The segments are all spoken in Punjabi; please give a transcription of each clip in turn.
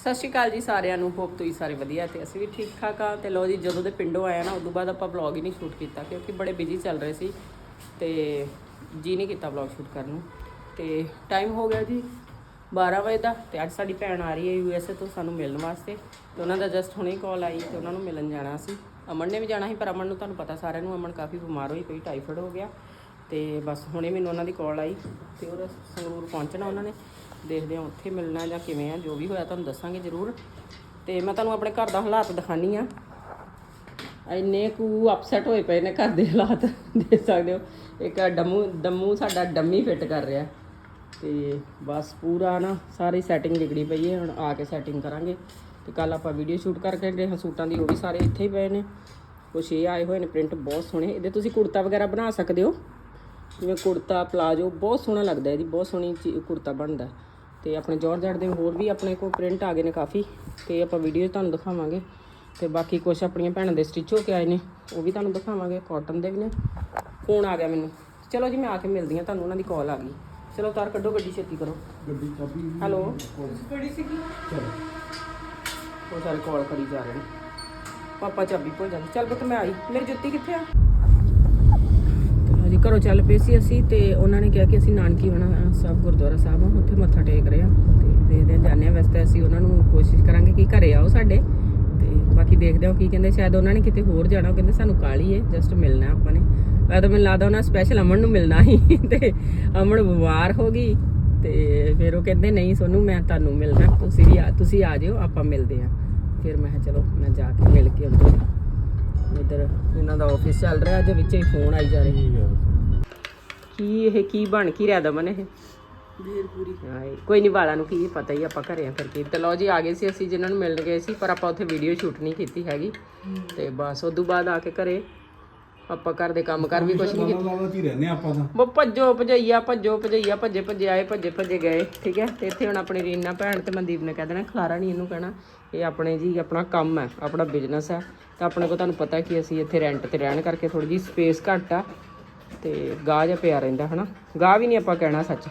ਸਤਿ ਸ਼੍ਰੀ ਅਕਾਲ ਜੀ ਸਾਰਿਆਂ ਨੂੰ ਹੋਪ ਤੁਸੀਂ ਸਾਰੇ ਵਧੀਆ ਤੇ ਅਸੀਂ ਵੀ ਠੀਕ ਠਾਕ ਆ ਤੇ ਲੋ ਜੀ, ਜਦੋਂ ਦੇ ਪਿੰਡੋਂ ਆਇਆ ਨਾ, ਉਦੋਂ ਬਾਅਦ ਆਪਾਂ ਵਲੌਗ ਹੀ ਨਹੀਂ ਸ਼ੂਟ ਕੀਤਾ ਕਿਉਂਕਿ ਬੜੇ ਬਿਜ਼ੀ ਚੱਲ ਰਹੇ ਸੀ ਤੇ ਜੀ ਨਹੀਂ ਕੀਤਾ ਵਲੌਗ ਸ਼ੂਟ ਕਰਨ ਨੂੰ। ਤੇ ਟਾਈਮ ਹੋ ਗਿਆ ਜੀ 12 ਵਜੇ ਦਾ ਤੇ ਅੱਜ ਸਾਡੀ ਭੈਣ ਆ ਰਹੀ ਹੈ ਯੂ ਐੱਸ ਏ ਤੋਂ ਸਾਨੂੰ ਮਿਲਣ ਵਾਸਤੇ ਤੇ ਉਹਨਾਂ ਦਾ ਜਸਟ ਹੁਣੇ ਕਾਲ ਆਈ ਤੇ ਉਹਨਾਂ ਨੂੰ ਮਿਲਣ ਜਾਣਾ ਸੀ। ਅਮਨ ਨੇ ਵੀ ਜਾਣਾ ਸੀ, ਪਰ ਅਮਨ ਨੂੰ ਤੁਹਾਨੂੰ ਪਤਾ ਸਾਰਿਆਂ ਨੂੰ, ਅਮਨ ਕਾਫੀ ਬਿਮਾਰ ਹੋਈ, ਕੋਈ ਟਾਈਫਾਇਡ ਹੋ ਗਿਆ ਤੇ ਬਸ ਹੁਣੇ ਮੈਨੂੰ ਉਹਨਾਂ ਦੀ ਕਾਲ ਆਈ ਤੇ ਉਹਦਾ ਸੰਗਰੂਰ ਪਹੁੰਚਣਾ ਉਹਨਾਂ ਨੇ। ਦੇਖਦੇ ਹਾਂ ਉੱਥੇ ਮਿਲਣਾ ਜਾਂ ਕਿਵੇਂ ਆ, ਜੋ ਵੀ ਹੋਇਆ ਤੁਹਾਨੂੰ ਦੱਸਾਂਗੇ ਜ਼ਰੂਰ। ਤੇ ਮੈਂ ਤੁਹਾਨੂੰ ਆਪਣੇ ਘਰ ਦਾ ਹਾਲਾਤ ਦਿਖਾਣੀ ਆ। ਇੰਨੇ ਕੁ ਅਪਸੈਟ ਹੋਏ ਪਏ ਨੇ ਘਰ ਦੇ ਹਾਲਾਤ, ਦੇਖ ਸਕਦੇ ਹੋ। ਇੱਕ ਡਮੂ ਦਮੂ ਸਾਡਾ ਡੰਮੀ ਫਿੱਟ ਕਰ ਰਿਹਾ। ਤੇ ਬਸ ਪੂਰਾ ਨਾ ਸਾਰੀ ਸੈਟਿੰਗ ਵਿਗੜੀ ਪਈ ਹੈ ਹੁਣ ਆ ਕੇ ਸੈਟਿੰਗ ਕਰਾਂਗੇ। ਤੇ ਕੱਲ ਆਪਾਂ ਵੀਡੀਓ ਸ਼ੂਟ ਕਰਕੇ ਗਏ ਹਾਂ ਸੂਟਾਂ ਦੀ ਉਹ ਵੀ ਸਾਰੇ ਇੱਥੇ ਹੀ ਪਏ ਨੇ। ਕੁਛ ਇਹ ਆਏ ਹੋਏ ਨੇ ਪ੍ਰਿੰਟ ਬਹੁਤ ਸੋਹਣੇ। ਇਹਦੇ ਤੁਸੀਂ ਕੁੜਤਾ ਵਗੈਰਾ ਬਣਾ ਸਕਦੇ ਹੋ। ਜਿਵੇਂ ਕੁੜਤਾ, ਪਲਾਜੋ, ਬਹੁਤ ਸੋਹਣਾ ਲੱਗਦਾ ਇਹਦੀ, ਬਹੁਤ ਸੋਹਣੀ ਚੀ- ਕੁੜਤਾ ਬਣਦਾ। ਤੇ ਆਪਣੇ ਜਾਰਜਟ ਦੇ ਹੋਰ ਵੀ ਆਪਣੇ ਕੋਲ ਪ੍ਰਿੰਟ ਆ ਗਏ ਨੇ ਕਾਫੀ ਤੇ ਆਪਾਂ ਵੀਡੀਓ ਤੁਹਾਨੂੰ ਦਿਖਾਵਾਂਗੇ। ਤੇ ਬਾਕੀ ਕੁਝ ਆਪਣੀਆਂ ਭੈਣਾਂ ਦੇ ਸਟਿਚ ਹੋ ਕੇ ਆਏ ਨੇ ਉਹ ਵੀ ਤੁਹਾਨੂੰ ਦਿਖਾਵਾਂਗੇ ਕਾਟਨ ਦੇ ਵੀ ਨੇ। ਫੋਨ ਆ ਗਿਆ ਮੈਨੂੰ। ਚਲੋ ਜੀ ਮੈਂ ਆ ਕੇ ਮਿਲਦੀ ਹਾਂ ਤੁਹਾਨੂੰ ਉਹਨਾਂ ਦੀ ਕਾਲ ਆ ਗਈ। ਚਲੋ ਤਾਰ ਕੱਢੋ ਗੱਡੀ ਛੇਤੀ ਕਰੋ। ਗੱਡੀ ਚਾਬੀ ਹੈਲੋ? ਕਿਹੜੀ ਸੀਗੀ। ਚਲੋ। ਉਹ ਸਾਰੇ ਕਾਲ ਕਰੀ ਜਾ ਰਹੇ ਨੇ। ਪਾਪਾ ਚਾਬੀ ਭੁੱਲ ਜਾਂਦੇ। ਚੱਲ ਪੁੱਤ ਮੈਂ ਆਈ। ਮੇਰੀ ਜੁੱਤੀ ਕਿੱਥੇ ਆ? ਤੇ ਜੀ ਘਰੋਂ ਚੱਲ ਪਏ ਸੀ ਅਸੀਂ ਤੇ ਉਹਨਾਂ ਨੇ ਕਿਹਾ ਕਿ ਅਸੀਂ ਨਾਨਕੀ ਹੋਣਾ ਸਾਹਿਬ, ਗੁਰਦੁਆਰਾ ਸਾਹਿਬ ਆ, ਉੱਥੇ ਮੱਥਾ ਟੇਕ ਰਹੇ ਆ। ਤੇ ਦੇਖਦੇ ਹਾਂ ਜਾਂਦੇ ਆ, ਵੈਸੇ ਅਸੀਂ ਉਹਨਾਂ ਨੂੰ ਕੋਸ਼ਿਸ਼ ਕਰਾਂਗੇ ਕਿ ਘਰੇ ਆਓ ਸਾਡੇ। ਤੇ ਬਾਕੀ ਦੇਖਦੇ ਹਾਂ ਕੀ ਕਹਿੰਦੇ, ਸ਼ਾਇਦ ਉਹਨਾਂ ਨੇ ਕਿਤੇ ਹੋਰ ਜਾਣਾ, ਉਹ ਕਹਿੰਦੇ ਸਾਨੂੰ ਕਾਲੀ ਹੈ ਜਸਟ ਮਿਲਣਾ ਆਪਾਂ ਨੇ। ਮੈਂ ਤਾਂ ਮੈਨੂੰ ਲੱਗਦਾ ਉਹਨਾਂ ਸਪੈਸ਼ਲ ਅਮਨ ਨੂੰ ਮਿਲਣਾ ਸੀ ਤੇ ਅਮਨ ਬਿਮਾਰ ਹੋ ਗਈ। ਤੇ ਫਿਰ ਉਹ ਕਹਿੰਦੇ, ਨਹੀਂ ਸੋਨੂੰ, ਮੈਂ ਤੁਹਾਨੂੰ ਮਿਲਣਾ, ਤੁਸੀਂ ਵੀ ਆ, ਤੁਸੀਂ ਆ ਜਿਓ, ਆਪਾਂ ਮਿਲਦੇ ਆ। ਫਿਰ ਮੈਂ ਕਿਹਾ, ਚਲੋ, ਮੈਂ ਜਾ ਕੇ ਮਿਲ ਕੇ ਆਉਂਦੀ ਹਾਂ। ਇਧਰ ਇਹਨਾਂ ਦਾ ਆਫਿਸ ਚੱਲ ਰਿਹਾ ਅੱਜ ਵਿੱਚ ਹੀ ਫੋਨ ਆਈ ਜਾ ਰਹੇ। ਕੀ ਇਹ ਕੀ ਬਣ ਕੀ ਰਿਹਾ ਦਮਨ ਇਹ? ਵੀਰ ਪੂਰੀ। ਹਾਏ ਕੋਈ ਨਹੀਂ ਵਾਲਾਂ ਨੂੰ ਕੀ ਪਤਾ ਹੀ ਆਪਾਂ ਘਰੇ ਆ ਫਿਰ ਕੀ ਤੇ ਲਓ ਜੀ ਆ ਗਏ ਸੀ ਅਸੀਂ ਜਿਨ੍ਹਾਂ ਨੂੰ ਮਿਲਣ ਗਏ ਸੀ ਪਰ ਆਪਾਂ ਉੱਥੇ ਵੀਡੀਓ ਸ਼ੂਟ ਨਹੀਂ ਕੀਤੀ ਹੈਗੀ। ਤੇ ਬਸ ਉਦੋਂ ਬਾਅਦ ਆ ਕੇ ਘਰੇ ਆਪਾਂ ਘਰ ਦੇ ਕੰਮ ਕਰ ਵੀ ਕੁਝ ਨਹੀਂ ਲਾਲਾ ਲਾਲਾ ਚ ਰਹਿੰਦੇ ਆਪਾਂ ਤਾਂ। ਉਹ ਭੱਜੋ ਭਜਈਆ ਭੱਜੋ ਭਜਈਆ ਭੱਜੇ ਭੱਜੇ ਆਏ ਭੱਜੇ ਭੱਜੇ ਗਏ ਠੀਕ ਹੈ? ਤੇ ਇੱਥੇ ਹੁਣ ਆਪਣੀ ਰੀਨਾ ਭੈਣ ਤੇ ਮਨਦੀਪ ਨੇ ਕਹਿ ਦੇਣਾ ਖਲਾਰਾ ਨਹੀਂ ਇਹਨੂੰ ਕਹਿਣਾ। ਇਹ ਆਪਣੇ ਜੀ ਆਪਣਾ ਕੰਮ ਹੈ ਆਪਣਾ ਬਿਜ਼ਨਸ ਹੈ। ਤਾਂ ਆਪਣੇ ਕੋ ਤੁਹਾਨੂੰ ਪਤਾ ਕਿ ਅਸੀਂ ਇੱਥੇ ਰੈਂਟ ਤੇ ਰਹਿਣ ਕਰਕੇ ਥੋੜੀ ਜੀ ਸਪੇਸ ਘੱਟ ਆ। ਤੇ ਗਾਹ ਜਿਹਾ ਪਿਆ ਰਹਿੰਦਾ ਹਨਾ? ਗਾਹ ਵੀ ਨਹੀਂ ਆਪਾਂ ਕਹਿਣਾ ਸੱਚ।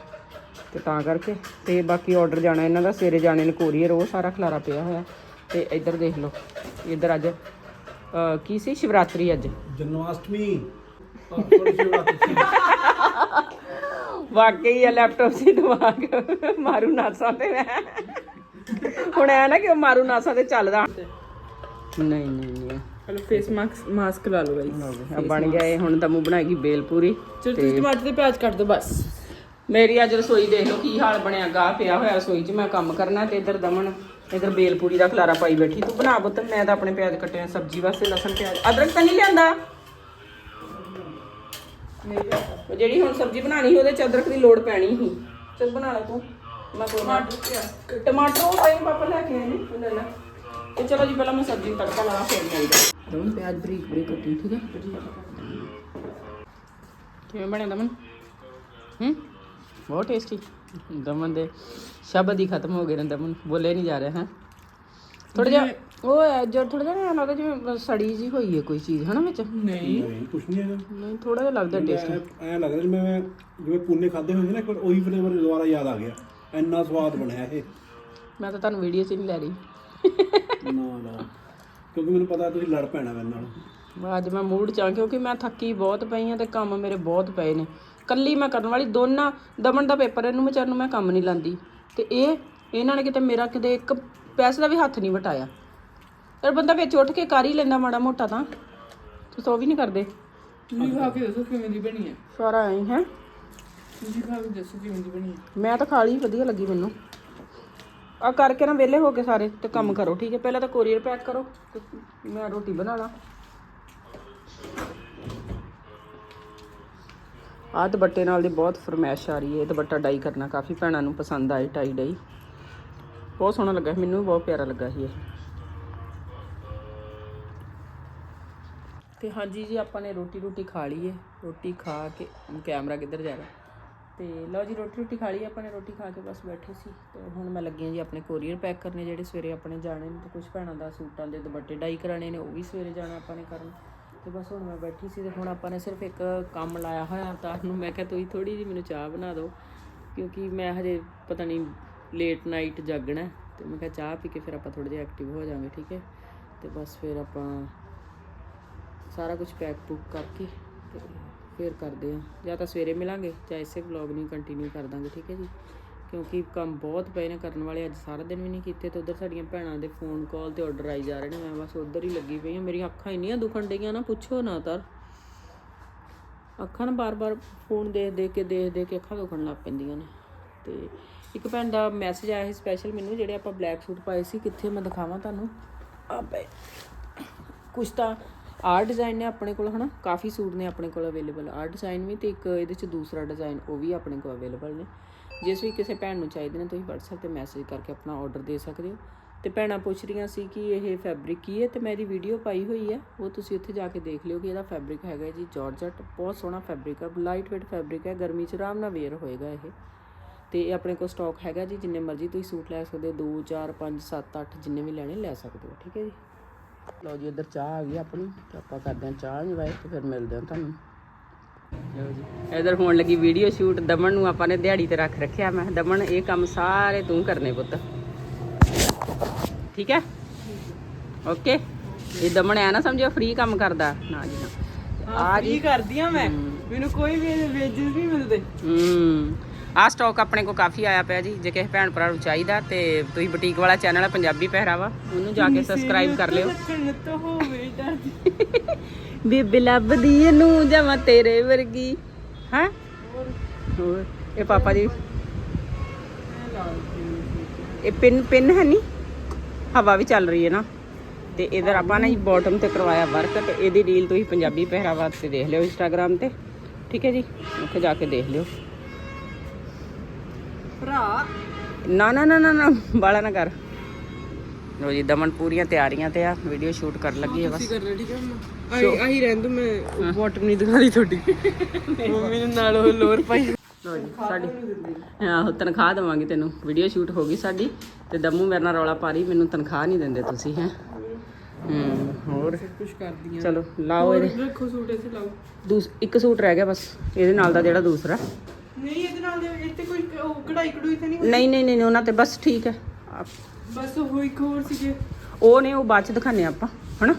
ਤੇ ਤਾਂ ਕਰਕੇ ਤੇ ਬਾਕੀ ਆਰਡਰ ਜਾਣਾ ਇਹਨਾਂ ਦਾ ਸਵੇਰੇ ਜਾਣੇ ਨੇ ਕੋਰੀਅਰ ਉਹ ਸਾਰਾ ਖਲਾਰਾ ਪਿਆ ਹੋਇਆ। ਤੇ ਇੱਧਰ ਦੇਖ ਲਓ ਇੱਧਰ ਅੱਜ ਕੀ ਸੀ? ਸ਼ਿਵਰਾਤਰੀ ਅੱਜ। ਜਨਮਾਸ਼ਟਮੀ। ਵਾਕਈ ਆ ਲੈਪਟਾਪ ਸੀ ਦਿਮਾਗ। ਮਾਰੂ ਨਾਸਾਂ ਤੇ ਮੈਂ। ਹੁਣ ਐ ਨਾ ਕਿ ਉਹ ਮਾਰੂ ਨਾਸਾਂ ਤੇ ਚੱਲਦਾ। ਨਹੀਂ ਨਹੀਂ ਨਹੀਂ। ਹਲੋ ਫੇਸ ਮਾਸਕ ਮਾਸਕ ਲਾ ਲਓ ਗਾਈਸ ਆ ਬਣ ਗਿਆ ਇਹ ਹੁਣ ਦਮੂ ਬਣਾਏਗੀ ਬੇਲ ਪੂਰੀ ਚਲ ਤੁਸੀਂ ਟਮਾਟਰ ਤੇ ਪਿਆਜ਼ ਕੱਟ ਦਿਓ ਬਸ। ਮੇਰੀ ਅੱਜ ਰਸੋਈ ਦੇਖ ਲਓ ਕੀ ਹਾਲ ਬਣਿਆ ਗਾਹ ਪਿਆ ਹੋਇਆ ਰਸੋਈ 'ਚ ਮੈਂ ਕੰਮ ਕਰਨਾ ਤੇ ਇੱਧਰ ਦਮਨ ਇੱਧਰ ਬੇਲ ਪੂਰੀ ਦਾ ਖਲਾਰਾ ਪਾਈ ਬੈਠੀ ਤੂੰ ਬਣਾ ਪੁੱਤ ਮੈਂ ਤਾਂ ਆਪਣੇ ਪਿਆਜ਼ ਕੱਟੇ ਆ ਸਬਜ਼ੀ ਵਾਸਤੇ ਲਸਣ ਪਿਆਜ਼। ਅਦਰਕ ਤਾਂ ਨਹੀਂ ਲਿਆਂਦਾ? ਉਹ ਜਿਹੜੀ ਹੁਣ ਸਬਜ਼ੀ ਬਣਾਣੀ ਸੀ ਉਹਦੇ ਚ ਅਦਰਕ ਦੀ ਲੋੜ ਪੈਣੀ ਸੀ। ਚੱਲ ਬਣਾ ਲੈ ਤੂੰ। ਮੈਂ ਕੋਈ ਟਮਾਟਰ ਟਮਾਟਰ ਉਹ ਸਹੀ ਪਾਪਾ ਲੈ ਕੇ ਆਏ ਨੇ ਉਹ ਲੈ ਲੈ। ਤੇ ਚਲੋ ਜੀ ਪਹਿਲਾਂ ਮੈਂ ਸਬਜ਼ੀ ਨੂੰ ਤੜਕਾ ਲਾਣਾ ਫਿਰ ਮਿਲਦਾ ਦੋਨ ਪਿਆਜ਼ ਬਰੀਕ ਬਰੀਕ ਕੱਟੀ ਠੀਕ ਹੈ? ਕਿਵੇਂ ਬਣਿਆ ਦਮਨ ਹੂੰ? ਬਹੁਤ ਟੇਸਟੀ ਦਮਨ ਦੇ ਸ਼ਬਦ ਹੀ ਖਤਮ ਹੋ ਗਏ ਨੇ ਦਮਨ ਬੋਲੇ ਨਹੀਂ ਜਾ ਰਿਹਾ ਹੈ? ਥੋੜਾ ਜਿਹਾ ਉਹ ਹੈ ਜੋ ਥੋੜਾ ਜਿਹਾ ਨਾ ਲੱਗਦਾ ਜਿਵੇਂ ਸੜੀ ਜੀ ਹੋਈ ਹੈ ਕੋਈ ਚੀਜ਼ ਹਨਾ ਵਿੱਚ? ਨਹੀਂ। ਨਹੀਂ ਕੁਛ ਨਹੀਂ ਹੈਗਾ। ਨਹੀਂ ਥੋੜਾ ਜਿਹਾ ਲੱਗਦਾ ਟੇਸਟ ਐ ਲੱਗ ਰਿਹਾ ਜਿਵੇਂ ਮੈਂ ਜਿਵੇਂ ਪੂਨੇ ਖਾਦੇ ਹੋਏ ਸੀ ਨਾ ਇੱਕ ਵਾਰ ਉਹੀ ਫਲੇਵਰ ਦੁਬਾਰਾ ਯਾਦ ਆ ਗਿਆ। ਇੰਨਾ ਸਵਾਦ ਬਣਿਆ ਇਹ। ਮੈਂ ਤਾਂ ਤੁਹਾਨੂੰ ਵੀਡੀਓ 'ਚ ਨਹੀਂ ਲੈ ਰਹੀ ਨਾ ਨਾ। ਕਿਉਂਕਿ ਮੈਨੂੰ ਪਤਾ ਤੁਸੀਂ ਲੜ ਪੈਣਾ ਮੇਰੇ ਨਾਲ। ਅੱਜ ਮੈਂ ਮੂਡ ਚ ਆ ਕਿਉਂਕਿ ਮੈਂ ਥੱਕੀ ਬਹੁਤ ਪਈ ਆ ਤੇ ਕੰਮ ਮੇਰੇ ਬਹੁਤ ਪਏ ਨੇ। ਕੱਲੀ ਮੈਂ ਕਰਨ ਵਾਲੀ ਦੋਨਾਂ ਦਮਨ ਦਾ ਪੇਪਰ ਇਹਨੂੰ ਵਿਚਾਰ ਨੂੰ ਮੈਂ ਕੰਮ ਨਹੀਂ ਲਾਂਦੀ। ਤੇ ਇਹ ਇਹਨਾਂ ਨੇ ਕਿਤੇ ਮੇਰਾ ਕਿਤੇ ਇੱਕ ਪੈਸੇ ਦਾ ਵੀ ਹੱਥ ਨਹੀਂ ਵਟਾਇਆ। ਪਰ ਬੰਦਾ ਵਿੱਚ ਉੱਠ ਕੇ ਕਰ ਹੀ ਲੈਂਦਾ ਮਾੜਾ ਮੋਟਾ ਤਾਂ। ਤੁਸੀਂ ਉਹ ਵੀ ਨਹੀਂ ਕਰਦੇ। ਤੁਸੀਂ ਖਾ ਕੇ ਦੱਸੋ ਕਿਵੇਂ ਦੀ ਬਣੀ ਹੈ। ਸਾਰਾ ਐਂ ਹੈ। ਤੁਸੀਂ ਖਾ ਕੇ ਦੱਸੋ ਕਿਵੇਂ ਦੀ ਬਣੀ। ਹੈ ਮੈਂ ਤਾਂ ਖਾ ਲਈ ਵਧੀਆ ਲੱਗੀ ਮੈਨੂੰ। ਆ ਕਰਕੇ ਨਾ ਵਿਹਲੇ ਹੋ ਕੇ ਸਾਰੇ ਤੇ ਕੰਮ ਕਰੋ ਠੀਕ ਹੈ? ਪਹਿਲਾਂ ਤਾਂ ਕੋਰੀਅਰ ਪੈਕ ਕਰੋ ਤੇ ਮੈਂ ਰੋਟੀ ਬਣਾ ਲਾਂ। ਆਹ ਦੁਪੱਟੇ ਨਾਲ ਦੀ ਬਹੁਤ ਫਰਮੈਸ਼ ਆ ਰਹੀ ਹੈ। ਇਹ ਦੁਪੱਟਾ ਡਾਈ ਕਰਨਾ ਕਾਫੀ ਭੈਣਾਂ ਨੂੰ ਪਸੰਦ ਆਈ ਟਾਈ ਡਾਈ। ਬਹੁਤ ਸੋਹਣਾ ਲੱਗਾ ਸੀ, ਮੈਨੂੰ ਵੀ ਬਹੁਤ ਪਿਆਰਾ ਲੱਗਾ ਸੀ ਇਹ। ਤੇ ਹਾਂਜੀ ਜੀ ਆਪਾਂ ਨੇ ਰੋਟੀ ਰੋਟੀ ਖਾ ਲਈ ਹੈ। ਰੋਟੀ ਖਾ ਕੇ ਕੈਮਰਾ ਕਿੱਧਰ ਜਾ ਰਿਹਾ? ਤੇ ਲਓ ਜੀ, ਰੋਟੀ ਰੋਟੀ ਖਾ ਲਈ, ਆਪਾਂ ਨੇ ਰੋਟੀ ਖਾ ਕੇ ਬਸ ਬੈਠੇ ਸੀ। ਤੇ ਹੁਣ ਮੈਂ ਲੱਗੀ ਹਾਂ ਜੀ ਆਪਣੇ ਕੋਰੀਅਰ ਪੈਕ ਕਰਨੇ, ਜਿਹੜੇ ਸਵੇਰੇ ਆਪਣੇ ਜਾਣੇ ਨੇ ਤੇ ਕੁਝ ਭੈਣਾਂ ਦਾ ਸੂਟਾਂ ਦੇ ਦੁਪੱਟੇ ਡਾਈ ਕਰਾਣੇ ਨੇ, ਉਹ ਵੀ ਸਵੇਰੇ ਜਾਣਾ ਆਪਾਂ ਨੇ ਕਰਨ। ਤੇ ਬਸ ਹੁਣ ਮੈਂ ਬੈਠੀ ਸੀ ਤੇ ਹੁਣ ਆਪਾਂ ਨੇ ਸਿਰਫ ਇੱਕ ਕੰਮ ਲਾਇਆ ਹੋਇਆ ਤਾਂ ਨੂੰ। ਮੈਂ ਕਿਹਾ ਤੁਸੀਂ ਥੋੜੀ ਜਿਹੀ ਮੈਨੂੰ ਚਾਹ ਬਣਾ ਦਿਓ, ਕਿਉਂਕਿ ਮੈਂ ਹਜੇ ਪਤਾ ਨਹੀਂ ਲੇਟ ਨਾਈਟ ਜਾਗਣਾ ਹੈ। ਤੇ ਮੈਂ ਕਿਹਾ ਚਾਹ ਪੀ ਕੇ ਫਿਰ ਆਪਾਂ ਥੋੜੇ ਜਿਹਾ ਐਕਟਿਵ ਹੋ ਜਾਵਾਂਗੇ, ਠੀਕ ਹੈ? ਤੇ ਬਸ ਫਿਰ ਆਪਾਂ ਸਾਰਾ ਕੁਝ ਪੈਕ ਪੁੱਕ ਕਰਕੇ ਤੇ ਫਿਰ ਕਰਦੇ ਆ। ਜਾਂ ਤਾਂ ਸਵੇਰੇ ਮਿਲਾਂਗੇ ਜਾਂ ਇਸੇ ਵਲੌਗ ਨੂੰ ਕੰਟੀਨਿਊ ਕਰ ਦਾਂਗੇ, ਠੀਕ ਹੈ ਜੀ? ਕਿਉਂਕਿ ਕੰਮ ਬਹੁਤ ਪਏ ਨੇ ਕਰਨ ਵਾਲੇ, ਅੱਜ ਸਾਰਾ ਦਿਨ ਵੀ ਨਹੀਂ ਕੀਤੇ ਤੇ ਉਧਰ ਸਾਡੀਆਂ ਭੈਣਾਂ ਦੇ ਫੋਨ ਕਾਲ ਤੇ ਆਰਡਰ ਆਈ ਜਾ ਰਹੇ ਨੇ। ਮੈਂ ਬਸ ਉਧਰ ਹੀ ਲੱਗੀ ਪਈ ਹਾਂ। ਮੇਰੀਆਂ ਅੱਖਾਂ ਇੰਨੀਆਂ ਦੁਖਣ ਡਈਆਂ ਨਾ, ਪੁੱਛੋ ਨਾ ਤਰ। ਅੱਖਾਂ ਨਾ ਬਾਰ-ਬਾਰ ਫੋਨ ਦੇਖ ਦੇਖ ਕੇ, ਦੇਖ ਦੇਖ ਕੇ ਅੱਖਾਂ ਦੁਖਣ ਲੱਗ ਪੈਂਦੀਆਂ ਨੇ। ਤੇ ਇੱਕ ਭੈਣ ਦਾ ਮੈਸੇਜ ਆਇਆ ਸੀ ਸਪੈਸ਼ਲ ਮੈਨੂੰ, ਜਿਹੜੇ ਆਪਾਂ ਬਲੈਕ ਸੂਟ ਪਾਏ ਸੀ, ਕਿੱਥੇ ਮੈਂ ਦਿਖਾਵਾਂ ਤੁਹਾਨੂੰ? ਆ ਪਏ ਕੁਛ ਤਾਂ ਆਹ ਡਿਜ਼ਾਈਨ ਨੇ ਆਪਣੇ ਕੋਲ ਹਨਾ, ਕਾਫੀ ਸੂਟ ਨੇ ਆਪਣੇ ਕੋਲ ਅਵੇਲੇਬਲ ਆਹ ਡਿਜ਼ਾਈਨ ਵੀ ਤੇ ਇੱਕ ਇਹਦੇ ਚ ਦੂਸਰਾ ਡਿਜ਼ਾਈਨ ਉਹ ਵੀ ਆਪਣੇ ਕੋਲ ਅਵੇਲੇਬਲ ਨੇ। ਜਿਸ ਵੀ ਕਿਸੇ ਭੈਣ ਨੂੰ ਚਾਹੀਦੇ ਨੇ, ਤੁਸੀਂ WhatsApp ਤੇ ਮੈਸੇਜ ਕਰਕੇ ਆਪਣਾ ਆਰਡਰ ਦੇ ਸਕਦੇ ਹੋ। ਤੇ ਭੈਣਾਂ ਪੁੱਛ ਰਹੀਆਂ ਸੀ ਕਿ ਇਹ ਫੈਬਰਿਕ ਕੀ ਹੈ, ਤੇ ਮੈਂ ਇਹਦੀ ਵੀਡੀਓ ਪਾਈ ਹੋਈ ਹੈ। ਉਹ ਤੁਸੀਂ ਉੱਥੇ ਜਾ ਕੇ ਦੇਖ ਲਿਓ ਕਿ ਇਹਦਾ ਫੈਬਰਿਕ ਹੈਗਾ ਜੀ ਜਾਰਜਟ ਬਹੁਤ ਸੋਹਣਾ ਫੈਬਰਿਕ ਹੈ ਲਾਈਟ ਵੇਟ ਫੈਬਰਿਕ ਹੈ, ਗਰਮੀ ਚ ਆਰਾਮ ਨਾਲ ਵੇਅਰ ਹੋਏਗਾ ਇਹ। ਤੇ ਇਹ ਆਪਣੇ ਕੋਲ ਸਟਾਕ ਹੈਗਾ ਜੀ, ਜਿੰਨੇ ਮਰਜ਼ੀ ਤੁਸੀਂ ਸੂਟ ਲੈ ਸਕਦੇ ਹੋ 2 4 5 7 8 ਜਿੰਨੇ ਵੀ ਲੈਣੇ ਲੈ ਸਕਦੇ ਹੋ, ਠੀਕ ਹੈ ਜੀ। ਲਓ ਜੀ ਇੱਧਰ ਚਾਹ ਆ ਗਈ ਆਪਣੀ ਤੇ ਆਪਾਂ ਕਰਦੇ ਹਾਂ ਚਾਹ ਇੰਜੋਏ ਤੇ ਫਿਰ ਮਿਲਦੇ ਹਾਂ ਤੁਹਾਨੂੰ। ਲਓ ਜੀ ਇੱਧਰ ਹੋਣ ਲੱਗੀ ਵੀਡੀਓ ਸ਼ੂਟ ਦਮਨ ਨੂੰ ਆਪਾਂ ਨੇ ਦਿਹਾੜੀ ਤੇ ਰੱਖ ਰੱਖਿਆ ਮੈਂ। ਦਮਨ ਇਹ ਕੰਮ ਸਾਰੇ ਤੂੰ ਕਰਨੇ ਪੁੱਤ। ਠੀਕ ਹੈ? ਓਕੇ ਇਹ ਦਮਨ ਐ ਨਾ ਸਮਝਿਓ ਫ੍ਰੀ ਕੰਮ ਕਰਦਾ। ਨਾ ਜੀ ਨਾ। ਆ ਜੀ ਕੀ ਕਰਦੀ ਆ ਮੈਂ। ਮੈਨੂੰ ਕੋਈ ਵੀ ਵੇਜਸ ਨਹੀਂ ਮਿਲਦੇ ਹੂੰ। ਆ ਸਟਾਕ ਆਪਣੇ ਕੋ ਕਾਫੀ ਆਇਆ ਪਿਆ ਜੀ ਜੇ ਕਿਸੇ ਭੈਣ ਭਰਾ ਨੂੰ ਚਾਹੀਦਾ ਤੇ ਤੁਸੀਂ ਬੁਟੀਕ ਵਾਲਾ ਚੈਨਲ ਹੈ ਪੰਜਾਬੀ ਪਹਿਰਾਵਾ ਉਹਨੂੰ ਜਾ ਕੇ ਸਬਸਕ੍ਰਾਈਬ ਕਰ ਲਿਓ। ਬੀਬੀ ਲੱਭਦੀ ਇਹਨੂੰ ਜਮਾ ਤੇਰੇ ਵਰਗੀ। ਹੈ? ਹੋਰ ਇਹ ਪਾਪਾ ਜੀ। ਇਹ ਪਿੰਨ ਪਿੰਨ ਹੈ ਨਹੀਂ ਹਵਾ ਵੀ ਚੱਲ ਰਹੀ ਹੈ ਨਾ। ਤੇ ਇਧਰ ਆਪਾਂ ਨੇ ਬਾਟਮ ਤੇ ਕਰਵਾਇਆ ਵਰਕ ਤੇ ਇਹਦੀ ਰੀਲ ਤੁਸੀਂ ਪੰਜਾਬੀ ਪਹਿਰਾਵਾ ਤੇ ਦੇਖ ਲਿਓ ਇੰਸਟਾਗ੍ਰam ਤੇ। ਠੀਕ ਹੈ ਜੀ ਉੱਥੇ ਜਾ ਕੇ ਦੇਖ ਲਿਓ। ਭਰਾ? ਨਾ ਨਾ ਨਾ ਨਾ ਨਾ ਬਾਲਾ ਨਾ ਕਰ। ਲੋ ਜੀ ਦਮਨ ਪੂਰੀਆਂ ਤਿਆਰੀਆਂ ਤੇ ਆ ਵੀਡੀਓ ਸ਼ੂਟ ਕਰਨ ਲੱਗੀ ਹੈ ਬਸ। ਕਰ ਲੈ ਠੀਕ ਹੈ? ਆਹੀ ਆਹੀ ਰਹਿੰਦ ਮੈਂ ਬਾਟਮ ਨਹੀਂ ਦਿਖਾਦੀ ਤੁਹਾਡੀ। ਮੰਮੀ ਨੇ ਨਾਲ ਉਹ ਲੋਰ ਪਾਈ। ਲੋ ਜੀ ਸਾਡੀ ਆਹੋ ਤਨਖਾਹ ਦੇਵਾਂਗੇ ਤੈਨੂੰ। ਵੀਡੀਓ ਸ਼ੂਟ ਹੋ ਗਈ ਸਾਡੀ ਤੇ ਦਮੂ ਮੇਰੇ ਨਾਲ ਰੌਲਾ ਪਾ ਰਹੀ ਮੈਨੂੰ ਤਨਖਾਹ ਨਹੀਂ ਦਿੰਦੇ ਤੁਸੀਂ ਹੈ। ਹੂੰ ਹੋਰ? ਕੁਝ ਕਰਦੀ ਚਲੋ ਲਾਓ ਇਹਦੇ। ਰੱਖੋ ਸੂਟ ਇੱਥੇ ਲਾਓ। ਦੂਸ ਇੱਕ ਸੂਟ ਰਹਿ ਗਿਆ ਬਸ ਇਹਦੇ ਨਾਲ ਦਾ ਜਿਹੜਾ ਦੂਸਰਾ। ਨਹੀਂ ਇਹਦੇ ਨਾਲ ਦੇ ਇੱਥੇ ਕੋਈ ਉਹ ਕਢਾਈ ਕਢੂਈ ਤੇ ਨਹੀਂ ਨਹੀਂ ਨਹੀਂ ਨਹੀਂ ਉਹਨਾਂ ਤੇ ਬਸ ਠੀਕ ਹੈ। ਆਪ- ਬਸ ਉਹ ਇੱਕ ਹੋਰ ਸੀਗੇ। ਉਹ ਨੇ ਉਹ ਬਾਅਦ ਚ ਦਿਖਾਣੇ ਆਪਾਂ ਹਨਾ?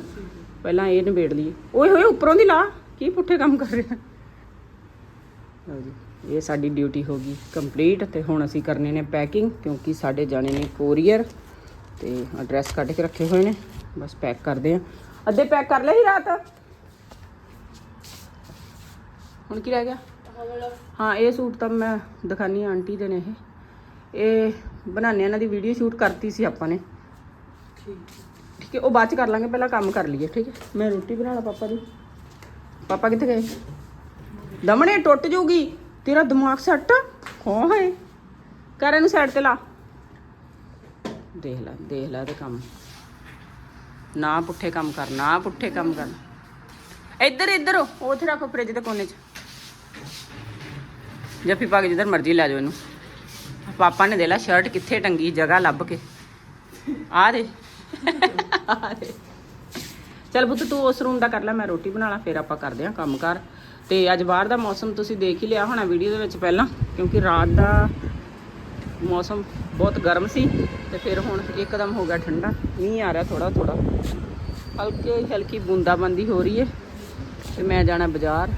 ਪਹਿਲਾਂ ਇਹ ਨਿਬੇੜ ਲਈਏ। ਓਏ ਹੋਏ ਉੱਪਰੋਂ ਦੀ ਲਾ ਕੀ ਪੁੱਠੇ ਕੰਮ ਕਰ ਰਿਹਾ? ਲਓ ਜੀ ਇਹ ਸਾਡੀ ਡਿਊਟੀ ਹੋ ਗਈ ਕੰਪਲੀਟ ਤੇ ਹੁਣ ਅਸੀਂ ਕਰਨੇ ਨੇ ਪੈਕਿੰਗ ਕਿਉਂਕਿ ਸਾਡੇ ਜਾਣੇ ਨੇ ਕੋਰੀਅਰ ਤੇ ਐਡਰੈਸ ਕੱਢ ਕੇ ਰੱਖੇ ਹੋਏ ਨੇ। ਬਸ ਪੈਕ ਕਰਦੇ ਆ ਅੱਧੇ ਪੈਕ ਕਰ ਲਏ ਰਾਤ? ਹੁਣ ਕੀ ਰਹਿ ਗਿਆ? ਹਾਂ, ਇਹ ਸੂਟ ਤਾਂ ਮੈਂ ਦਿਖਾਨੀ ਆਂਟੀ ਦੇ ਨੇ ਇਹ। ਇਹ ਬਣਾਉਂਦੇ ਇਹਨਾਂ ਦੀ ਵੀਡੀਓ ਸ਼ੂਟ ਕਰਤੀ ਸੀ ਆਪਾਂ ਨੇ। ਠੀਕ ਹੈ, ਉਹ ਬਾਅਦ ਚ ਕਰ ਲਾਂਗੇ, ਪਹਿਲਾਂ ਕੰਮ ਕਰ ਲਈਏ, ਠੀਕ ਹੈ। ਮੈਂ ਰੋਟੀ ਬਣਾ ਲਾ ਪਾਪਾ ਦੀ। ਪਾਪਾ ਕਿੱਥੇ ਗਏ? ਦਮਣੇ ਟੁੱਟ ਜੂਗੀ, ਤੇਰਾ ਦਿਮਾਗ ਸੱਟ। ਹੋ ਹੈ ਕਰ ਇਹਨੂੰ ਸਾਈਡ ਤੇ ਲਾ। ਦੇਖ ਲੈ ਦੇਖ ਲੈ ਤੇ ਕੰਮ। ਨਾ ਪੁੱਠੇ ਕੰਮ ਕਰ, ਨਾ ਪੁੱਠੇ ਕੰਮ ਕਰ। ਇੱਧਰ ਇੱਧਰ ਉਹ ਉੱਥੇ ਰੱਖੋ ਫ੍ਰਿਜ ਦੇ ਕੋਨੇ 'ਚ। ਜੱਫੀ ਪਾ ਕੇ ਜਿੱਧਰ ਮਰਜ਼ੀ ਲੈ ਜਾਓ ਇਹਨੂੰ। ਪਾਪਾ ਨੇ ਦੇ ਲਾ ਸ਼ਰਟ ਕਿੱਥੇ ਟੰਗੀ, ਜਗ੍ਹਾ ਲੱਭ ਕੇ। ਆ ਦੇ। ਆ ਦੇ ਚਲ ਪੁੱਤ, ਤੂੰ ਉਸ ਰੂਮ ਦਾ ਕਰ ਲੈ, ਮੈਂ ਰੋਟੀ ਬਣਾ ਲਾ, ਫਿਰ ਆਪਾਂ ਕਰਦੇ ਹਾਂ ਕੰਮ ਕਰ ਤੇ ਅੱਜ ਬਾਹਰ ਦਾ ਮੌਸਮ ਤੁਸੀਂ ਦੇਖ ਹੀ ਲਿਆ ਹੋਣਾ ਵੀਡੀਓ ਦੇ ਵਿੱਚ ਪਹਿਲਾਂ, ਕਿਉਂਕਿ ਰਾਤ ਦਾ ਮੌਸਮ ਬਹੁਤ ਗਰਮ ਸੀ, ਤੇ ਫਿਰ ਹੁਣ ਇੱਕਦਮ ਹੋ ਗਿਆ ਠੰਡਾ। ਮੀਂਹ ਆ ਰਿਹਾ ਥੋੜਾ ਥੋੜਾ ਹਲਕੀ ਹਲਕੀ ਬੂੰਦਾਬਾਂਦੀ ਹੋ ਰਹੀ ਹੈ, ਤੇ ਮੈਂ ਜਾਣਾ ਬਾਜ਼ਾਰ,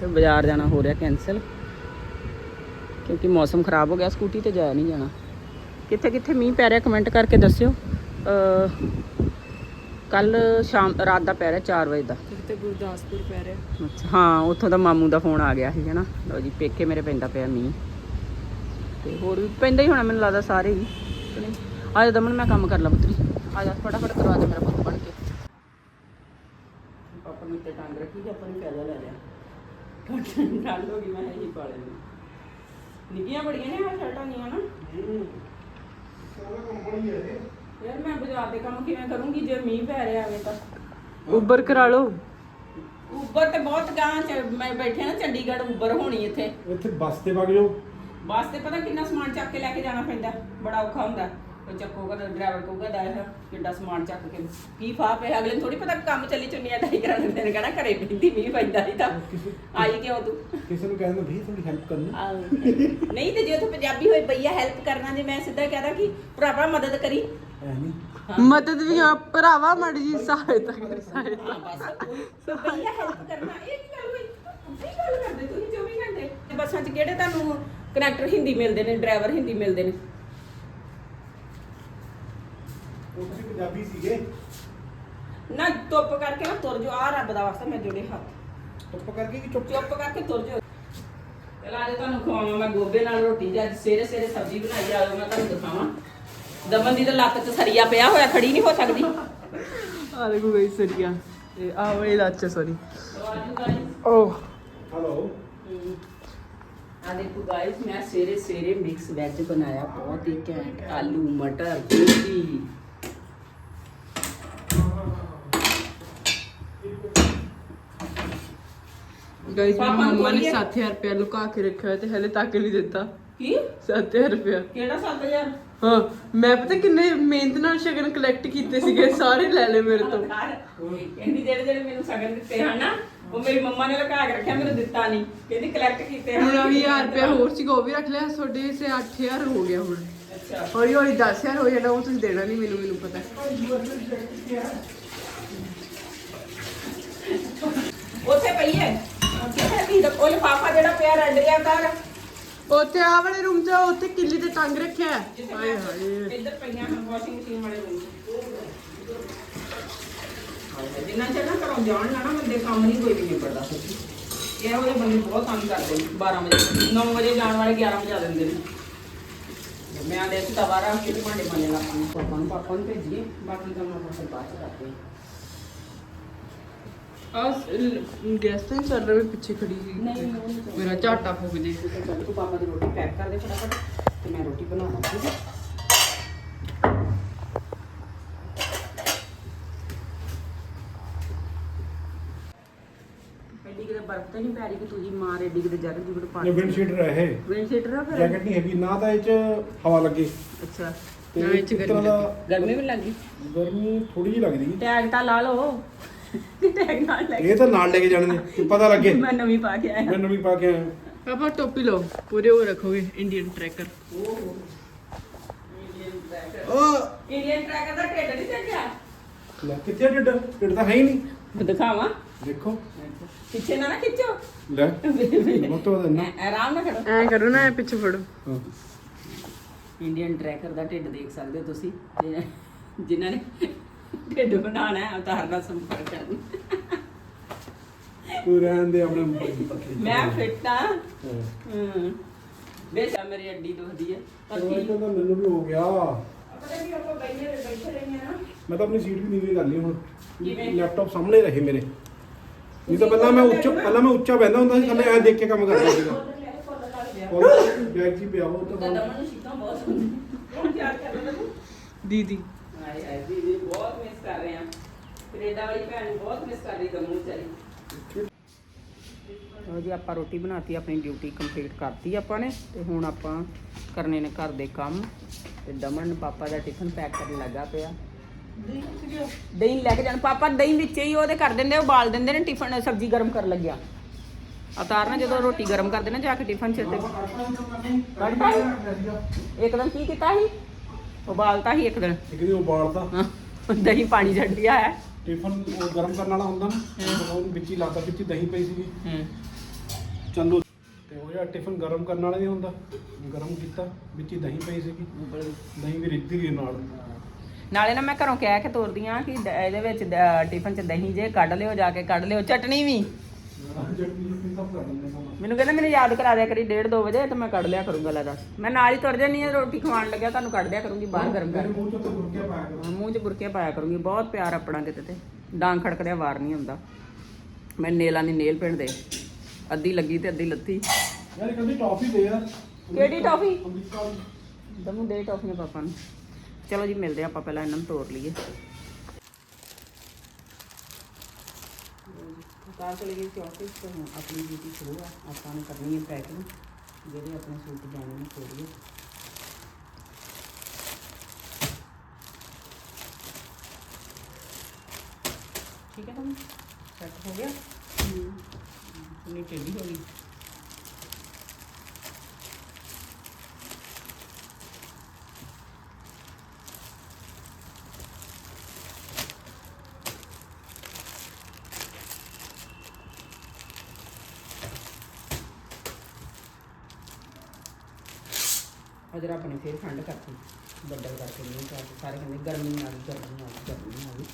ਤੇ ਬਾਜ਼ਾਰ ਜਾਣਾ ਹੋ ਰਿਹਾ ਕੈਨਸਲ ਕਿਉਂਕਿ ਮੌਸਮ ਖਰਾਬ ਹੋ ਗਿਆ ਸਕੂਟੀ ਤੇ ਜਾਇਆ ਨਹੀਂ ਜਾਣਾ। ਕਿੱਥੇ ਕਿੱਥੇ ਮੀਂਹ ਪੈ ਰਿਹਾ ਕਮੈਂਟ ਕਰਕੇ ਦੱਸਿਓ। ਕੱਲ ਸ਼ਾਮ ਰਾਤ ਦਾ ਪੈ ਰਿਹਾ 4 ਵਜੇ ਦਾ। ਤੇ ਗੁਰਦਾਸਪੁਰ ਪੈ ਰਿਹਾ। ਅੱਛਾ ਹਾਂ ਉੱਥੋਂ ਦਾ ਮਾਮੂ ਦਾ ਫੋਨ ਆ ਗਿਆ ਸੀ ਹਨਾ। ਲਓ ਜੀ ਪੇਕੇ ਮੇਰੇ ਪੈਂਦਾ ਪਿਆ ਮੀਂਹ। ਤੇ ਹੋਰ ਵੀ ਪੈਂਦਾ ਹੀ ਹੋਣਾ ਮੈਨੂੰ ਲੱਗਦਾ ਸਾਰੇ ਹੀ। ਆ ਜਾ ਦਮਨ ਮੈਂ ਕੰਮ ਕਰ ਲਾ ਪੁੱਤਰੀ। ਆ ਜਾ ਫਟਾਫਟ ਕਰਵਾ ਦੇ ਮੇਰਾ ਪੁੱਤ ਬਣ ਕੇ। ਪਾਪਾ ਨੂੰ ਤੇ ਟੰਗ ਰੱਖੀ ਤੇ ਆਪਾਂ ਨੇ ਪੈਦਾ ਲੈ ਲਿਆ। ਠੰਡ ਹੋ ਗਈ ਮੈਂ ਇਹੀ ਪਾ ਲੈਣੀ ਨਿੱਕੀਆਂ ਬੜੀਆਂ ਨੇ ਆ ਸ਼ਰਟਾਂ ਦੀਆਂ ਨਾ। ਯਾਰ ਮੈਂ ਬਾਜ਼ਾਰ ਦੇ ਕੰਮ ਕਿਵੇਂ ਕਰੂੰਗੀ ਜੇ ਮੀਂਹ ਪੈ ਰਿਹਾ ਆਵੇ ਤਾਂ। ਉਬਰ ਕਰਾ ਲਓ। ਉੱਪਰ ਤੇ ਬਹੁਤ ਗਾਂ ਚ ਮੈਂ ਬੈਠੇ ਨਾ ਚੰਡੀਗੜ੍ਹ ਉੱਪਰ ਹੋਣੀ ਇੱਥੇ। ਇੱਥੇ ਬੱਸ ਤੇ ਵਗ ਜਾਓ। ਬੱਸ ਤੇ ਪਤਾ ਕਿੰਨਾ ਸਮਾਨ ਚੱਕ ਕੇ ਲੈ ਕੇ ਜਾਣਾ ਪੈਂਦਾ ਬੜਾ ਔਖਾ ਹੁੰਦਾ। ਕੋਈ ਚੱਕੂਗਾ ਤਾਂ ਡਰਾਈਵਰ ਕਹੂਗਾ ਦਾ ਇਹ ਕਿੱਡਾ ਸਮਾਨ ਚੱਕ ਕੇ ਕੀ ਫਾਹ ਪਿਆ ਅਗਲੇ ਨੂੰ ਥੋੜੀ ਪਤਾ ਕੰਮ ਚੱਲੀ ਚੁੰਨੀਆਂ ਢਾਈ ਕਰਾ ਦਿੰਦੇ ਨੇ ਕਹਿਣਾ ਘਰੇ ਬਿੰਦੀ ਮੀਂਹ ਪੈਂਦਾ ਸੀ ਤਾਂ। ਆਈ ਕਿਉਂ ਤੂੰ? ਕਿਸੇ ਨੂੰ ਕਹਿੰਦਾ ਵੀ ਥੋੜੀ ਹੈਲਪ ਕਰਨੀ। ਆਹੋ। ਨਹੀਂ ਤੇ ਜੇ ਉੱਥੇ ਪੰਜਾਬੀ ਹੋਈ ਪਈ ਆ ਹੈਲਪ ਕਰਨਾ ਜੇ ਮੈਂ ਸਿੱਧਾ ਕਹਦਾ ਕਿ ਭਰਾਵਾ ਮਦਦ ਕਰੀ। ਐ ਨਹੀਂ। ਮਦਦ ਵੀ ਆ ਭਰਾਵਾ ਮਾੜੀ ਜੀ ਸਹਾਇਤਾ ਸਹਾਇਤਾ। ਹਾਂ ਬਸ। ਸੋ ਪਈ ਆ ਹੈਲਪ ਕਰਨਾ ਇਹ ਕੀ ਗੱਲ ਹੋਈ? ਕੀ ਗੱਲ ਕਰਦੇ ਤੁਸੀਂ 24 ਘੰਟੇ? ਤੇ ਬੱਸਾਂ 'ਚ ਕਿਹੜੇ ਤੁਹਾਨੂੰ ਕਨੈਕਟਰ ਹਿੰਦੀ ਮਿਲਦੇ ਨੇ ਡਰਾਈਵਰ ਹਿੰਦੀ ਮਿਲਦੇ ਨੇ? ਉਹ ਤੁਸੀਂ ਪੰਜਾਬੀ ਸੀਗੇ। ਨਾ ਚੁੱਪ ਕਰਕੇ ਨਾ ਤੁਰ ਜੋ ਆ ਰੱਬ ਦਾ ਵਾਸਤਾ ਮੈਂ ਜੋੜੇ ਹੱਥ। ਚੁੱਪ ਕਰਕੇ ਕਿ ਚੁੱਪ? ਚੁੱਪ ਕਰਕੇ ਤੁਰ ਜੋ ਚਲ ਅੱਜ ਤੁਹਾਨੂੰ ਖਵਾਵਾਂ ਮੈਂ ਗੋਭੇ ਨਾਲ ਰੋਟੀ ਜਾਂ ਸਵੇਰੇ ਸਵੇਰੇ ਸਬਜ਼ੀ ਬਣਾਈ ਆ ਮੈਂ ਤੁਹਾਨੂੰ ਦਿਖਾਵਾਂ। ਦਮਨ ਦੀ ਤਾਂ ਲੱਤ 'ਚ ਸਰੀਆ ਪਿਆ ਹੋਇਆ ਖੜੀ ਨਹੀਂ ਹੋ ਸਕਦੀ। ਆ ਦੇਖੋ ਗਈ ਸਰੀਆ ਇਹ ਆ ਵਾਲੀ ਲੱਚ ਸੌਰੀ ਓ ਹਲੋ ਆ ਦੇਖੋ ਗਾਇਸ ਮੈਂ ਸਵੇਰੇ ਸਵੇਰੇ ਮਿਕਸ ਵੈਜ ਬਣਾਇਆ ਬਹੁਤ ਹੀ ਘੈਂਟ ਆਲੂ ਮਟਰ ਗੋਭੀ। ਗਾਇਸ ਪਾਪਾ ਮੇਰੀ ਨੂੰ ਮੰਮਾ ਨੇ ਬੋਲੀਏ। 7000 ਰੁਪਏ ਲੁਕਾ ਕੇ ਰੱਖਿਆ ਹੋਇਆ ਤੇ ਹਲੇ ਤੱਕ ਨਹੀਂ ਦਿੱਤਾ। ਕੀ? 7000 ਰੁਪਏ ਕਿਹੜਾ 7000 ਹਾਂ ਮੈਂ ਪਤਾ ਕਿੰਨੇ ਮਿਹਨਤ ਨਾਲ ਸ਼ਗਨ ਕਲੈਕਟ ਕੀਤੇ ਸੀਗੇ ਸਾਰੇ ਲੈ ਲਏ ਮੇਰੇ ਤੋਂ। ਕਹਿੰਦੀ ਜਿਹੜੇ ਜਿਹੜੇ ਮੈਨੂੰ ਸਗਨ ਦਿੱਤੇ ਹਨ ਉਹ ਮੇਰੀ ਮੰਮਾ ਨੇ ਲੁਕਾ ਕੇ ਰੱਖਿਆ ਮੈਨੂੰ ਦਿੱਤਾ ਨਹੀਂ। ਕਹਿੰਦੀ ਕਲੈਕਟ ਕੀਤੇ ਹੁਣ ਆ 1000 ਰੁਪਏ ਹੋਰ ਸੀਗਾ ਉਹ ਵੀ ਰੱਖ ਲਿਆ ਤੁਹਾਡੇ ਸੇ 8000 ਹੋ ਗਿਆ ਹੁਣ। ਅੱਛਾ। ਹੌਲੀ ਹੌਲੀ 10000 ਹੋ ਜਾਣਾ ਉਹ ਤੁਸੀਂ ਦੇਣਾ ਨਹੀਂ ਮੈਨੂੰ ਮੈਨੂੰ ਪਤਾ। ਉੱਥੇ ਪਈ ਹੈ? ਉੱਥੇ ਪਈ ਹੈ ਉਹ ਲਿਫਾਫਾ ਜਿਹੜਾ ਪਿਆ ਰੈੱਡ ਜਿਹਾ ਕਰ ਉੱਥੇ ਆ ਵਾਲੇ ਰੂਮ 'ਚ ਉੱਥੇ ਕਿੱਲੀ ਤੇ ਟੰਗ ਰੱਖਿਆ ਹੈ। ਹਾਏ ਹਾਏ। ਇੱਧਰ ਪਈਆਂ ਹਨ ਵਾਸ਼ਿੰਗ ਮਸ਼ੀਨ ਵਾਲੇ ਰੂਮ ਜਿੰਨਾ ਚਿਰ ਨਾ ਘਰੋਂ ਜਾਣ ਨਾ ਨਾ ਬੰਦੇ ਕੰਮ ਨਹੀਂ ਕੋਈ ਵੀ ਨਿਬੜਦਾ ਸੱਚੀ ਇਹ ਉਹਦੇ ਬੰਦੇ ਬਹੁਤ ਤੰਗ ਕਰਦੇ ਨੇ 12 ਵਜੇ 9 ਵਜੇ ਜਾਣ ਵਾਲੇ 11 ਵਜਾ ਦਿੰਦੇ ਨੇ। ਮੈਂ ਆਦੇ ਸੀ ਤਵਾ ਰੱਖ ਕੇ ਤੇ ਭਾਂਡੇ ਮਾਂਜੇ ਲਾ ਪਾਣੀ ਪਾਪਾ ਨੂੰ ਪਾਪਾ ਨੂੰ ਭੇਜੀਏ ਬਾਕੀ ਕੰਮ ਆਪਾਂ ਫਿਰ ਬਾਅਦ ਚ ਕਰਦੇ ਹਾਂ। ਆ ਗੈਸ ਤਾਂ ਚੱਲ ਰਿਹਾ ਪਿੱਛੇ ਖੜੀ ਸੀ। ਨਹੀਂ, ਮੇਰਾ ਝਾਟਾ ਫੁੱਕ ਜੇ। ਚੱਲ ਤੂੰ ਪਾਪਾ ਦੀ ਰੋਟੀ ਪੈਕ ਕਰ ਦੇ ਫਟਾਫਟ ਤੇ ਮੈਂ ਰੋਟੀ ਬਣਾਉਣਾ ਠੀਕ ਹੈ? ਬਰਫ਼ ਤਾਂ ਨਹੀਂ ਪੈ ਰਹੀ ਕਿ ਤੂੰ ਜੀ ਮਾਰ ਐਡੀ ਕਿਤੇ ਜੱਗ ਜੁਗੜ ਪਾ ਇਹ ਵਿੰਡ ਸ਼ੀਟਰ ਹੈ ਇਹ। ਵਿੰਡ ਸ਼ੀਟਰ ਆ ਫਿਰ? ਜੈਕਟ ਨਹੀਂ ਹੈਗੀ ਨਾ ਤਾਂ ਇਹ ਚ ਹਵਾ ਲੱਗੇ। ਅੱਛਾ ਤੇ ਨਾ ਇਹ 'ਚ ਗਰਮੀ ਗਰਮੀ ਵੀ ਲੱਗੀ? ਗਰਮੀ ਥੋੜੀ ਜਿਹੀ ਲੱਗਦੀ। ਹੈ ਟੈਗ ਤਾਂ ਲਾ ਲਓ। ਟੈਗ ਨਾਲ ਲੈ ਇਹ ਤਾਂ ਨਾਲ ਲੈ ਕੇ ਜਾਣੇ ਨੇ ਪਤਾ ਲੱਗੇ। ਮੈਂ ਨਵੀਂ ਪਾ ਕੇ ਆਇਆ। ਮੈਂ ਨਵੀਂ ਪਾ ਕੇ ਆਇਆ। ਪਾਪਾ ਟੋਪੀ ਲਓ ਪੂਰੇ ਉਹ ਰੱਖੋਗੇ ਇੰਡੀਅਨ ਟਰੈਕਰ ਉਹ ਇੰਡੀਅਨ ਟਰੈਕਰ ਦਾ ਢਿੱਡ ਨਹੀਂ ਚੱਕਿਆ? ਲੈ ਕਿੱਥੇ ਆ ਢਿੱਡ? ਢਿੱਡ ਤਾਂ ਹੈ ਹੀ ਨਹੀਂ। ਦਿਖਾਵਾਂ। ਦੇਖੋ। ਪਿੱਛੇ ਨਾ ਨਾ ਖਿੱਚੋ। ਲੈ ਬਹੁਤ ਤੋਂ ਨਾ ਆਰਾਮ ਨਾਲ ਖੜੋ। ਐ ਕਰੋ ਨਾ ਐ ਪਿੱਛੇ ਫੜੋ। ਹਾਂ। ਇੰਡੀਅਨ ਟਰੈਕਰ ਦਾ ਢਿੱਡ ਦੇਖ ਸਕਦੇ ਹੋ ਤੁਸੀਂ। ਜਿਨ੍ਹਾਂ ਨੇ ਢਿੱਡ ਬਣਾਉਣਾ ਹੈ ਅਵਤਾਰ ਨਾਲ ਸੰਪਰਕ ਕਰਨ। ਤੂੰ ਰਹਿਣ ਦੇ ਆਪਣੇ ਮਰਜ਼ੀ ਪੱਕੇ ਮੈਂ ਫਿੱਟ ਆ। ਹਾਂ। ਹੂੰ। ਬੇਸ਼ਾ ਮੇਰੀ ਅੱਡੀ ਦੁਖਦੀ ਹੈ ਪਰ ਕੀ ਤਾਂ ਮੈਨੂੰ ਵੀ ਹੋ ਗਿਆ। ਪਤਾ ਨਹੀਂ ਆਪਾਂ ਬੈਠੇ ਬੈਠੇ ਰਹਿੰਦੇ ਆ ਨਾ। ਮੈਂ ਤਾਂ ਆਪਣੀ ਸੀਟ ਵੀ ਨੀਵੀਂ ਕਰ ਲਈ ਹੁਣ। ਕਿਵੇਂ? ਲੈਪਟਾਪ ਸਾਹਮਣੇ ਰਹੇ ਮੇਰੇ। ਨਹੀਂ ਤਾਂ ਪਹਿਲਾਂ ਮੈਂ ਉੱਚਾ ਪਹਿਲਾਂ ਮੈਂ ਉੱਚਾ ਬੈਠਦਾ ਹੁੰਦਾ ਸੀ ਥੱਲੇ ਐ ਦੇਖ ਕੇ ਕੰਮ ਕਰਦਾ ਸੀਗਾ। ਔਰ ਬੈਗ ਜੀ ਪਿਆ ਉਹ ਤਾਂ ਤਾਂ ਹੁਣ ਦਮਨ ਨੂੰ ਸ਼ੀਤਾਂ ਬਹੁਤ ਹੁੰਦੀਆਂ। ਹੁਣ ਤਿਆਰ ਕਰ ਤੂੰ ਦੀਦੀ। ਦੀਦੀ ਬਹੁਤ ਮਿਸ ਕਰ ਰਹੇ ਆ ਕੈਨੇਡਾ ਵਾਲੀ ਭੈਣ ਨੂੰ ਬਹੁਤ ਮਿਸ ਕਰ ਰਹੀ ਦਮੂ ਵਿਚਾਰੀ। ਚਲੋ ਜੀ ਆਪਾਂ ਰੋਟੀ ਬਣਾਤੀ ਆਪਣੀ ਡਿਊਟੀ ਕੰਪਲੀਟ ਕਰਤੀ ਆਪਾਂ ਨੇ ਤੇ ਹੁਣ ਆਪਾਂ ਕਰਨੇ ਨੇ ਘਰ ਦੇ ਕੰਮ। ਤੇ ਦਮਨ ਪਾਪਾ ਦਾ ਟਿਫਨ ਪੈਕ ਕਰਨ ਲੱਗਾ ਪਿਆ। ਦਹੀਂ ਲੈ ਕੇ ਜਾਣ। ਪਾਪਾ ਦਹੀਂ ਵਿੱਚ ਹੀ ਉਹਦੇ ਕਰ ਦਿੰਦੇ ਉਹ ਉਬਾਲ ਦਿੰਦੇ ਨੇ ਟਿਫਨ ਸਬਜ਼ੀ ਗਰਮ ਕਰਨ ਲੱਗਿਆ। ਅਤਾਰ ਨਾ ਜਦੋਂ ਰੋਟੀ ਗਰਮ ਕਰਦੇ ਨਾ ਜਾ ਕੇ ਟਿਫਨ ਚ ਤੇ? ਇੱਕ ਦਿਨ ਕੀ ਕੀਤਾ ਸੀ? ਉਬਾਲਤਾ ਸੀ ਇੱਕ ਦਿਨ। ਇੱਕ ਦਿਨ ਉਬਾਲਤਾ। ਹਾਂ, ਦਹੀਂ ਪਾਣੀ ਛੱਡਿਆ ਹੈ। ਟਿਫਨ ਉਹ ਗਰਮ ਕਰਨ ਵਾਲਾ ਹੁੰਦਾ ਨਾ ਉਹ ਵਿੱਚ ਹੀ ਲਾਤਾ ਵਿੱਚ ਹੀ ਦਹੀਂ ਪਈ ਸੀਗੀ। ਹੂੰ। ਚੰਦੋ ਤੇ ਉਹ ਜਿਹੜਾ ਟਿਫਨ ਗਰਮ ਕਰਨ ਵਾਲਾ ਨਹੀਂ ਹੁੰਦਾ ਗਰਮ ਕੀਤਾ ਵਿੱਚ ਹੀ ਦਹੀਂ ਪਈ ਸੀਗੀ। ਦਹੀਂ ਵੀ ਰਿੱਧੀ ਗਈ ਨਾਲ। ਨਾਲੇ ਨਾ ਮੈਂ ਘਰੋਂ ਕਹਿ ਕੇ ਤੋਰਦੀ ਆ ਕਿ ਇਹਦੇ ਵਿੱਚ ਟਿਫਨ ਚ ਦਹੀਂ ਜੇ ਕੱਢ ਲਿਓ ਜਾ ਕੇ ਕੱਢ ਲਿਓ ਚਟਣੀ ਵੀ। ਮੈਨੂੰ ਕਹਿੰਦਾ ਮੈਨੂੰ ਯਾਦ ਕਰਾ ਦਿਆ ਕਰੀ 1:30 2 ਵਜੇ ਤੇ ਮੈਂ ਕੱਢ ਲਿਆ ਕਰੂੰਗਾ ਲੈ ਦੱਸ। ਮੈਂ ਨਾਲ ਹੀ ਤੁਰ ਜਾਨੀ ਆ ਰੋਟੀ ਖਵਾਉਣ ਲੱਗਿਆ ਤੁਹਾਨੂੰ ਕੱਢ ਦਿਆ ਕਰੂੰਗੀ ਬਾਹਰ ਗਰਮ ਮੇਰੇ ਕਰਕੇ। ਮੂੰਹ ਚੋਂ ਤਾਂ ਗੁਰਕੇ ਪਾਇਆ ਕਰੋ ਮੂੰਹ 'ਚ ਬੁਰਕੇ ਪਾਇਆ ਕਰੂੰਗੀ ਬਹੁਤ ਪਿਆਰ ਆਪਣਾ ਕਿਤੇ ਤੇ। ਡਾਂਗ ਖੜਕਦਿਆ ਵਾਰ ਨਹੀਂ ਹੁੰਦਾ। ਮੈਂ ਨੇਲਾਂ ਦੀ ਨੇਲ ਪਿੰਡ ਦੇ। ਅੱਧੀ ਲੱਗੀ ਤੇ ਅੱਧੀ ਲੱਥੀ ਯਾਰ ਅੱਧੀ ਟੌਫੀ ਦੇ ਯਾਰ ਕਿਹੜੀ ਟੌਫੀ। ਦਮੂ ਦੇ ਟੌਫੀਆਂ ਪਾਪਾ ਨੂੰ। ਚਲੋ ਜੀ ਮਿਲਦੇ ਆਪਾਂ ਪਹਿਲਾਂ ਇਹਨਾਂ ਨੂੰ ਤੋੜ ਲਈਏ। ਹਾਂਜੀ ਉਤਾਰ ਚਲੇ ਗਏ ਕਿਉਂਕਿ ਹੁਣ ਆਪਣੀ ਡਿਊਟੀ ਸ਼ੁਰੂ ਆ। ਆਪਾਂ ਨੇ ਕਰਨੀ ਹੈ ਪੈਕਿੰਗ ਜਿਹੜੇ ਆਪਣੇ ਸੂਟ ਜਾਣੇ ਨੇ ਕੋਰੀਏ ਠੀਕ ਹੈ ਤੁਹਾਨੂੰ ਸੈੱਟ ਹੋ ਗਿਆ? ਹੂੰ ਨਹੀਂ ਟੇਢੀ ਹੋ ਗਈ। ਅਜਰ ਆਪਣੇ ਫੇਰ ਠੰਡ ਕਰਤੀ ਬੱਦਲ ਕਰਕੇ ਨਹੀਂ ਕਰ ਸਾਰੇ ਕਹਿੰਦੇ ਗਰਮੀ ਆ ਗਈ ਗਰਮੀ ਆ ਗਈ ਗਰਮੀ ਆ ਗਈ